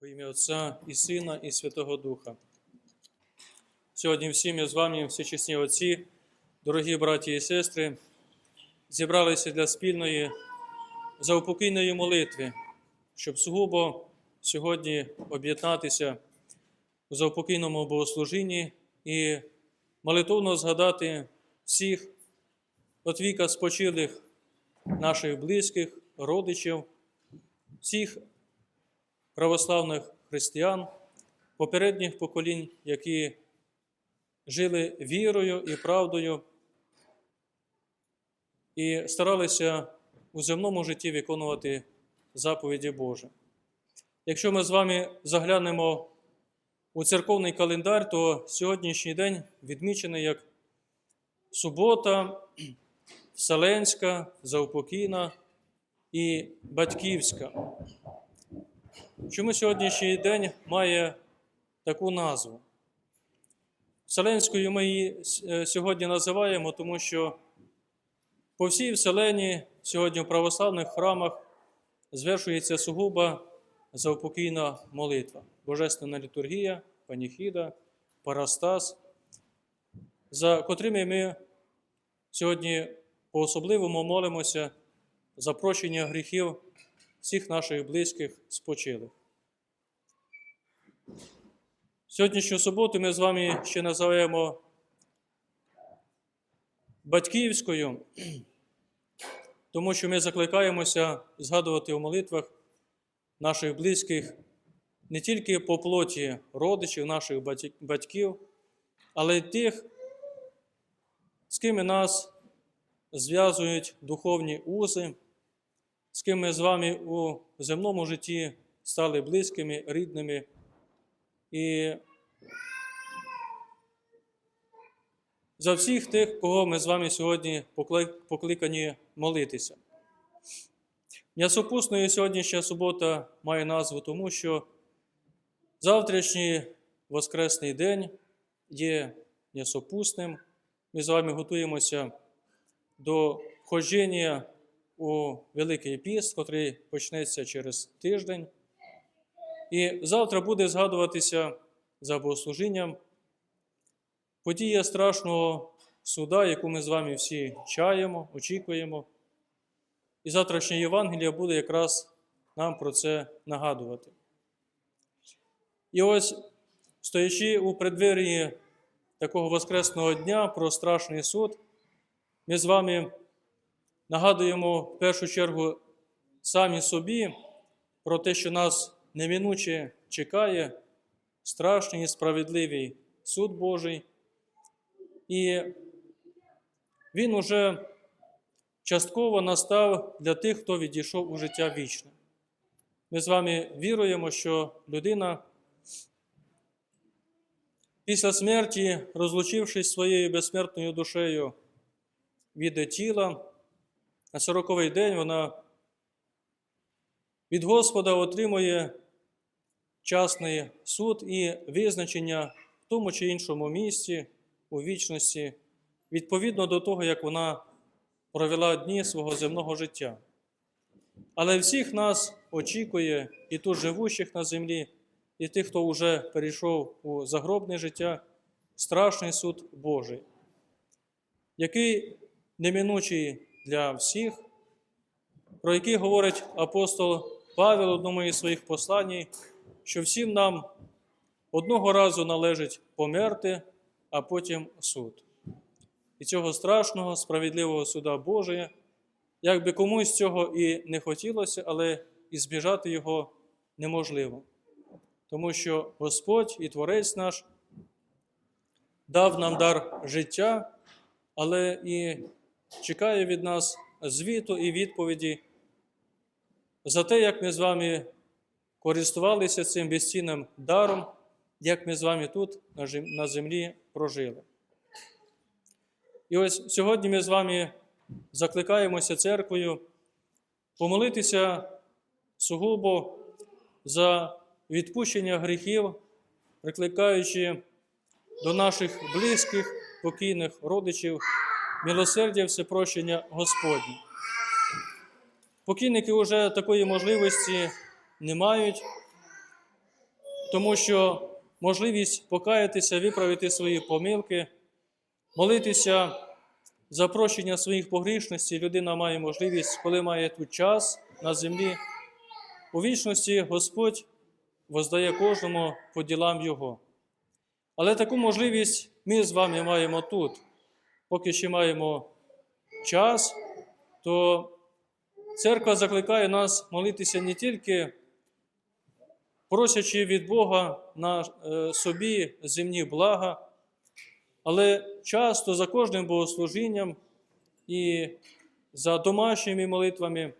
Во ім'я Отця і Сина, і Святого Духа. Сьогодні всі ми з вами, всі чесні отці, дорогі браті і сестри, зібралися для спільної заупокійної молитви, щоб сугубо сьогодні об'єднатися у заупокійному богослужінні і молитовно згадати всіх от віка спочилих наших близьких, родичів, всіх православних християн, попередніх поколінь, які жили вірою і правдою і старалися у земному житті виконувати заповіді Божі. Якщо ми з вами заглянемо у церковний календар, то сьогоднішній день відмічений як субота, Вселенська, Заупокійна і Батьківська. Чому сьогоднішній день має таку назву? Вселенською ми її е, сьогодні називаємо, тому що по всій Вселені сьогодні в православних храмах звершується сугуба заупокійна молитва, Божественна літургія, паніхіда, парастас, за котрими ми сьогодні по-особливому молимося за прощення гріхів всіх наших близьких спочилих. Сьогоднішню суботу ми з вами ще називаємо батьківською, тому що ми закликаємося згадувати у молитвах наших близьких не тільки по плоті родичів, наших батьків, але й тих, з ким нас зв'язують духовні узи, з ким ми з вами у земному житті стали близькими, рідними. І за всіх тих, кого ми з вами сьогодні покликані молитися. М'ясопусною сьогоднішня субота має назву тому, що завтрашній Воскресний день є м'ясопусним. Ми з вами готуємося до входження у Великий Піст, який почнеться через тиждень. І завтра буде згадуватися за богослужінням подія страшного суда, яку ми з вами всі чаємо, очікуємо. І завтрашнє Євангелія буде якраз нам про це нагадувати. І ось, стоячи у преддверії такого Воскресного дня про страшний суд, ми з вами нагадуємо в першу чергу самі собі про те, що нас неминуче чекає страшний і справедливий суд Божий. І він уже частково настав для тих, хто відійшов у життя вічне. Ми з вами віруємо, що людина після смерті, розлучившись своєю безсмертною душею від тіла, на сороковий день вона від Господа отримує частний суд і визначення в тому чи іншому місці у вічності, відповідно до того, як вона провела дні свого земного життя. Але всіх нас очікує і тут живущих на землі, і тих, хто вже перейшов у загробне життя, страшний суд Божий, який неминучий для всіх, про який говорить апостол Павел в одному із своїх послань, що всім нам одного разу належить померти, а потім суд. І цього страшного, справедливого суда Божия, як би комусь цього і не хотілося, але і збіжати його неможливо. Тому що Господь і Творець наш дав нам дар життя, але і чекає від нас звіту і відповіді за те, як ми з вами користувалися цим безцінним даром, як ми з вами тут на землі прожили. І ось сьогодні ми з вами закликаємося церквою помолитися сугубо за відпущення гріхів, прикликаючи до наших близьких, покійних родичів, милосердя, всепрощення Господні. Покійники вже такої можливості не мають, тому що можливість покаятися, виправити свої помилки, молитися за прощення своїх погрішностей людина має можливість, коли має тут час на землі. У вічності Господь воздає кожному по ділам Його. Але таку можливість ми з вами маємо тут. Поки ще маємо час, то церква закликає нас молитися не тільки просячи від Бога на е, собі земні блага, але часто за кожним богослужінням і за домашніми молитвами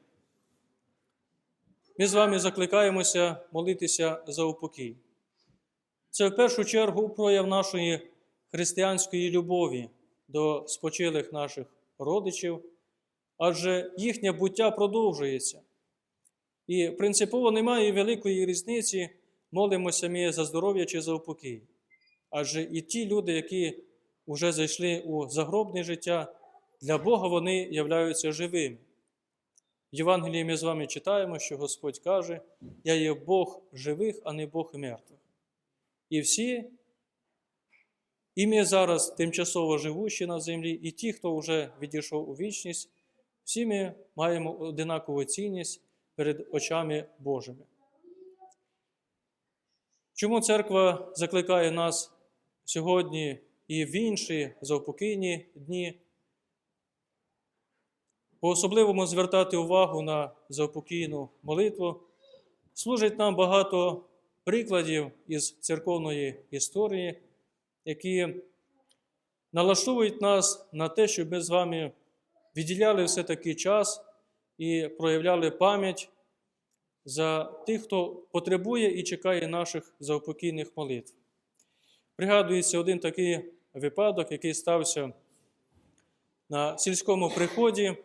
ми з вами закликаємося молитися за упокій. Це в першу чергу прояв нашої християнської любові до спочилих наших родичів, адже їхнє буття продовжується. І принципово немає великої різниці, молимося ми за здоров'я чи за упокій. Адже і ті люди, які вже зайшли у загробне життя, для Бога вони являються живими. В Євангелії ми з вами читаємо, що Господь каже: Я є Бог живих, а не Бог мертвих. І всі, і ми зараз тимчасово живущі на землі, і ті, хто вже відійшов у вічність, всі ми маємо одинакову цінність перед очами Божими. Чому церква закликає нас сьогодні і в інші заупокійні дні? По-особливому звертати увагу на заупокійну молитву. Служить нам багато прикладів із церковної історії, які налаштовують нас на те, щоб ми з вами відділяли все-таки час і проявляли пам'ять за тих, хто потребує і чекає наших заупокійних молитв. Пригадується один такий випадок, який стався на сільському приході,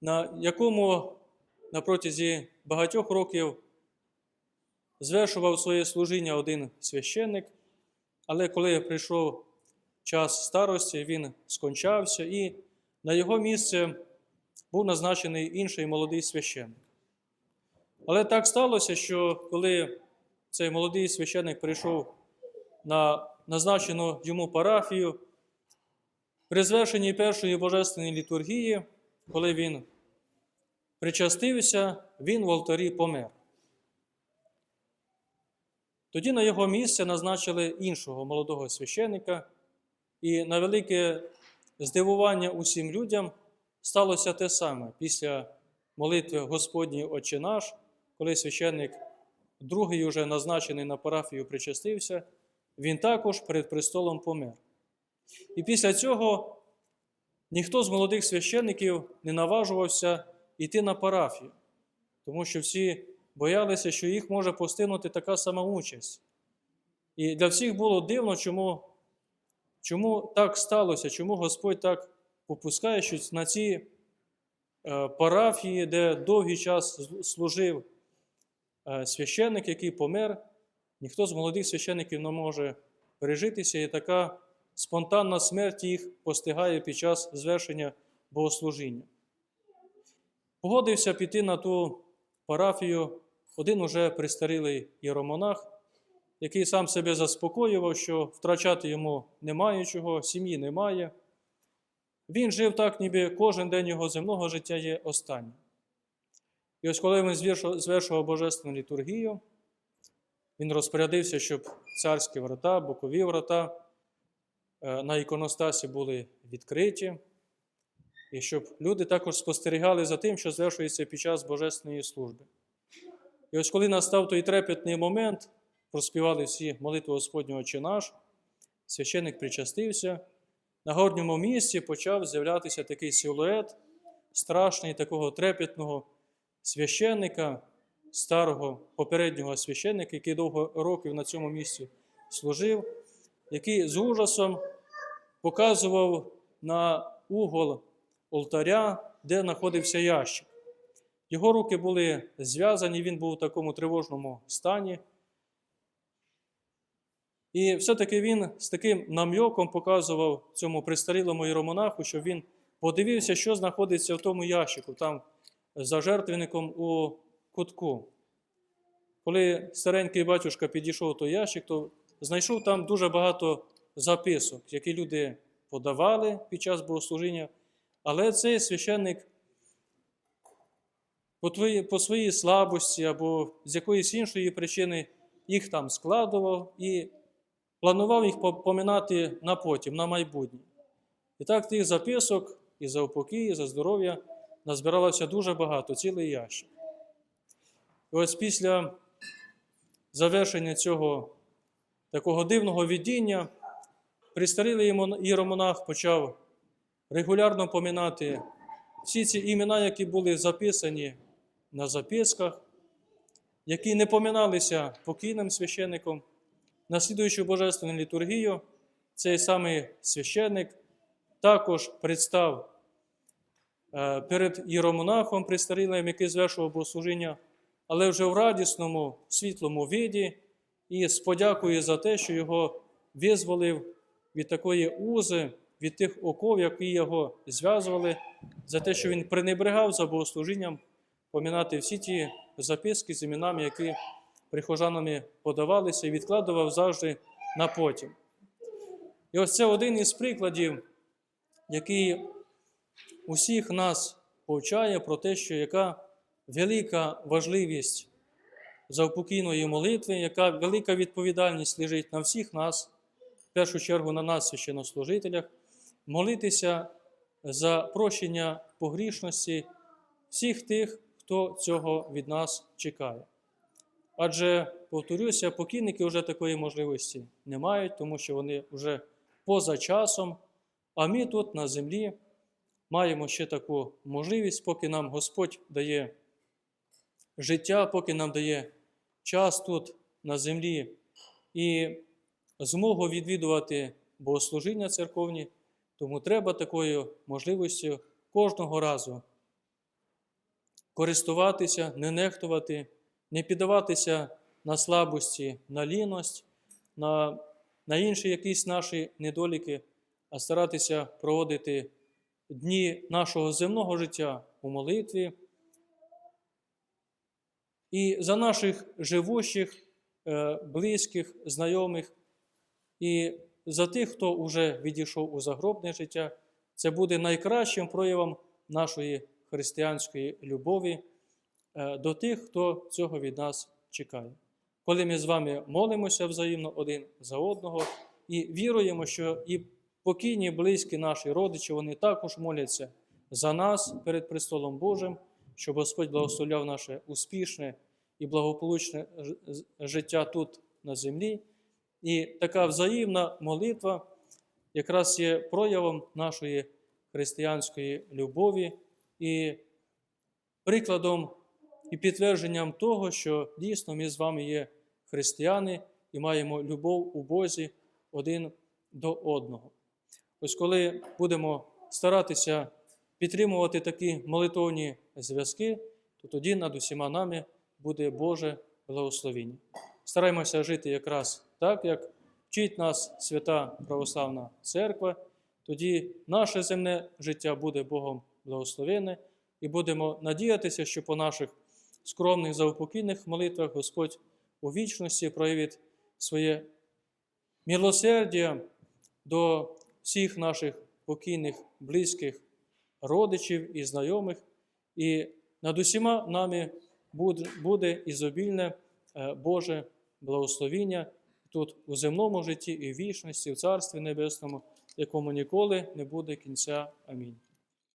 на якому на протязі багатьох років звершував своє служіння один священник, але коли прийшов час старості, він скончався, і на його місце був назначений інший молодий священник. Але так сталося, що коли цей молодий священник прийшов на назначену йому парафію, при звершенні першої божественної літургії, коли він причастився, він в алтарі помер. Тоді на його місце назначили іншого молодого священика, і на велике здивування усім людям сталося те саме після молитви Господній Отче наш, коли священник, другий уже назначений на парафію, причастився, він також перед престолом помер. І після цього ніхто з молодих священників не наважувався йти на парафію, тому що всі боялися, що їх може постигнути така сама участь. І для всіх було дивно, чому, чому так сталося, чому Господь так попускає, що на ці е, парафії, де довгий час служив е, священник, який помер, ніхто з молодих священників не може пережитися, і така спонтанна смерть їх постигає під час звершення богослужіння. Погодився піти на ту парафію один уже престарілий єромонах, який сам себе заспокоював, що втрачати йому немає чого, сім'ї немає. Він жив так, ніби кожен день його земного життя є останнім. І ось коли він звершував Божественну літургію, він розпорядився, щоб царські врата, бокові врата е, на іконостасі були відкриті, і щоб люди також спостерігали за тим, що звершується під час Божественної служби. І ось коли настав той трепетний момент, проспівали всі молитву Господнього Отче наш, священник причастився, на горньому місці почав з'являтися такий силует страшний, такого трепетного священника, старого попереднього священника, який довго років на цьому місці служив, який з ужасом показував на угол алтаря, де знаходився ящик. Його руки були зв'язані, він був у такому тривожному стані. І все-таки він з таким нам'йоком показував цьому пристарілому іеромонаху, щоб він подивився, що знаходиться в тому ящику, там за жертвенником у кутку. коли старенький батюшка підійшов до ящик, то знайшов там дуже багато записок, які люди подавали під час богослужіння, але цей священник по, твої, по своїй слабості або з якоїсь іншої причини їх там складував і планував їх по- поминати на потім, на майбутнє. І так тих записок і за упокій, і за здоров'я назбиралося дуже багато, цілий ящик. І ось після завершення цього такого дивного видіння, пристарілий іеромонах почав регулярно поминати всі ці імена, які були записані на записках, які не поминалися покійним священником. Наслідуючи Божественну літургію, цей самий священник також представ е, перед іеромонахом престарілим, який звершував богослужіння, але вже в радісному, світлому виді і з подякою за те, що його визволив від такої узи, від тих оков, які його зв'язували, за те, що він пренебрегав за богослужінням помінати всі ті записки з іменами, які прихожанами подавалися, і відкладував завжди на потім. І ось це один із прикладів, який усіх нас повчає про те, що яка велика важливість завпокійної молитви, яка велика відповідальність лежить на всіх нас, в першу чергу на нас, священнослужителях, молитися за прощення погрішності всіх тих, хто цього від нас чекає. Адже, повторюся, покійники вже такої можливості не мають, тому що вони вже поза часом, а ми тут на землі маємо ще таку можливість, поки нам Господь дає життя, поки нам дає час тут на землі і змогу відвідувати богослужіння церковні, тому треба такою можливістю кожного разу користуватися, не нехтувати, не піддаватися на слабості, на ліність, на, на інші якісь наші недоліки, а старатися проводити дні нашого земного життя у молитві. І за наших живущих, е, близьких, знайомих, і за тих, хто вже відійшов у загробне життя, це буде найкращим проявом нашої християнської любові е, до тих, хто цього від нас чекає. Коли ми з вами молимося взаємно один за одного і віруємо, що і покійні, близькі наші родичі, вони також моляться за нас перед престолом Божим, щоб Господь благословляв наше успішне і благополучне життя тут на землі. І така взаємна молитва якраз є проявом нашої християнської любові і прикладом і підтвердженням того, що дійсно ми з вами є християни і маємо любов у Бозі один до одного. Ось коли будемо старатися підтримувати такі молитовні зв'язки, то тоді над усіма нами буде Боже благословіння. Стараємося жити якраз так, як вчить нас свята Православна Церква, тоді наше земне життя буде Богом благословене, і будемо надіятися, що по наших скромних заупокійних молитвах Господь у вічності проявить своє милосердя до всіх наших покійних, близьких родичів і знайомих, і над усіма нами буде, буде ізобільне е, Боже благословіння тут у земному житті і в вічності, в Царстві Небесному, якому ніколи не буде кінця. Амінь.